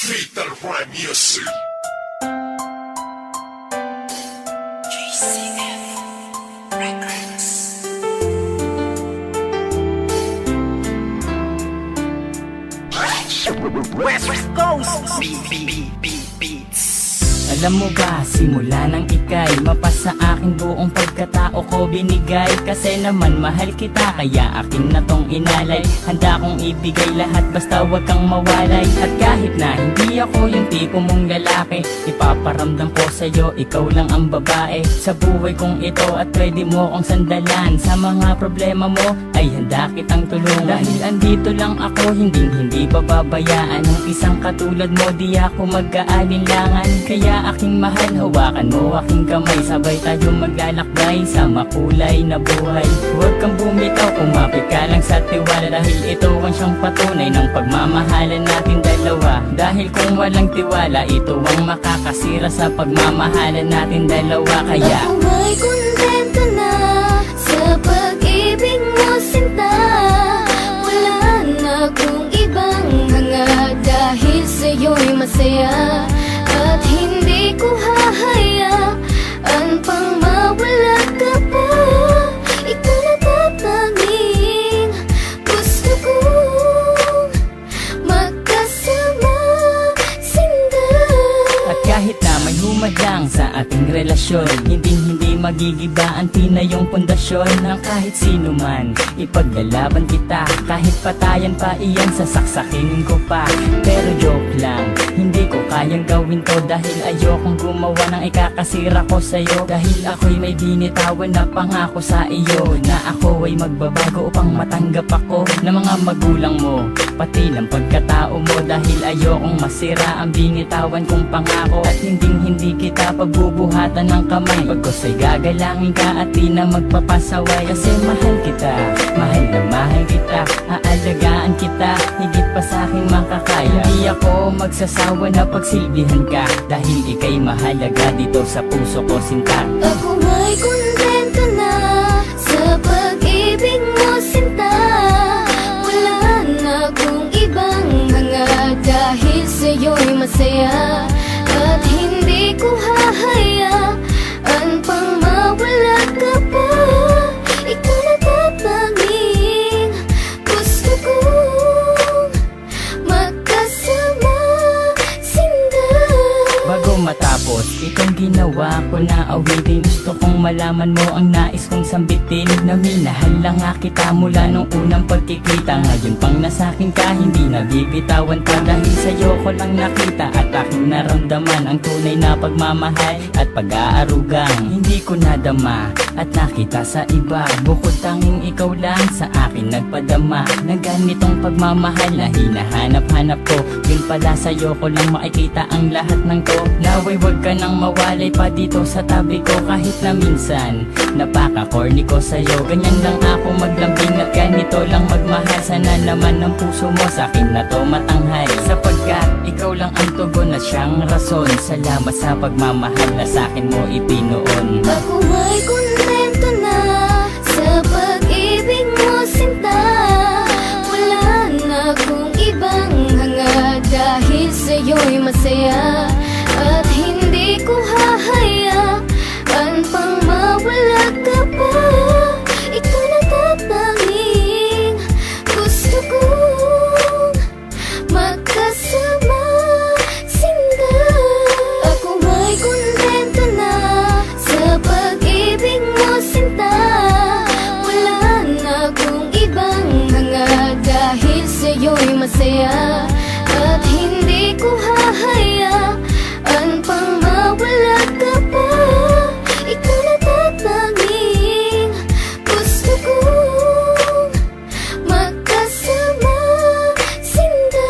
Fatal Rhyme Music. GCF Records. West West Coast. B B B B Beats. Alam mo ba, simula ng ikay Mapasa akin buong pagkatao ko binigay. Kasi naman mahal kita Kaya akin na tong inalay. Handa kong ibigay lahat basta wag kang mawalay. At kahit na hindi ako yung tipo mong lalaki Ipaparamdam ko sa'yo, ikaw lang ang babae. Sa buhay kong ito at pwede mo kong sandalan. Sa mga problema mo ay handa kitang tulungan. Dahil andito lang ako, hindi hindi pababayaan Ang isang katulad mo, di ako mag-aalinlangan Kaya aking mahal, hawakan mo aking kamay Sabay tayo maglalakbay. Sa makulay na buhay Huwag kang bumitaw, kumapit ka lang sa tiwala Dahil ito ang siyang patunay ng pagmamahalan natin dalawa. Dahil kung walang tiwala, ito ang makakasira sa pagmamahalan natin dalawa. Kaya Ako ay kontento na sa pag-ibig mo sinta Wala na akong ibang hanga dahil sa'yo'y masaya may humadlang sa ating relasyon. Hindi hindi magigiba ang tinayong pundasyon Ng kahit sino man. Ipaglalaban kita Kahit patayan pa iyan sasaksakin ko pa. Pero joke lang Hindi ko kayang gawin to Dahil ayokong gumawa ng ikakasira ko sa'yo. Dahil ako'y may binitawan na pangako sa iyo. Na ako ay magbabago upang matanggap ako Ng mga magulang mo. Pati ng pagkatao mo Dahil ayokong masira ang binitawan kong pangako. At hindi hindi kita pagbubuhatan ng kamay Pagkos ay gagalangin ka at di na magpapasaway. Kasi mahal kita, mahal na mahal kita Aalagaan kita, higit pa sa akin makakaya. Hindi ako magsasawa na pagsilbihan ka Dahil ikay mahalaga dito sa puso ko sinta. Ako ay kontento na sa pag-ibig mo sinta. Wala na akong ibang hanga dahil sa'yo'y masaya itong ginawa ko na awitin Gusto kong malaman mo ang nais kong sambitin. Na minahal lang nga kita mula nung unang pagkikita. Ngayon pang nasakin ka, hindi nabibitawan pa Dahil sa'yo ko lang nakita at aking naramdaman Ang tunay na pagmamahal at pag-aarugang. Hindi ko nadama at nakita sa iba Bukod tanging ikaw lang sa akin nagpadama Na ganitong pagmamahal na hinahanap-hanap ko. Yun pala sa'yo ko lang makikita ang lahat ng to. Naway wag ka nang mawalay pa dito sa tabi ko Kahit na minsan napaka-corny ko sa'yo. Ganyan lang ako maglambing at ganito lang magmahal. Sana naman ang puso mo sa akin na to matanghal. Sapagkat ikaw lang ang tugon at siyang rason. Salamat sa pagmamahal na sa akin mo ipinoon. Ako ay kontento na sa mo sinta Wala na akong ibang hanga dahil sa'yo'y masaya masaya At hindi ko hahayaan pang mawala ka pa Ikaw na tatanging gusto kong magkasama sinda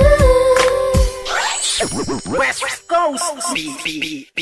West Coast. B B B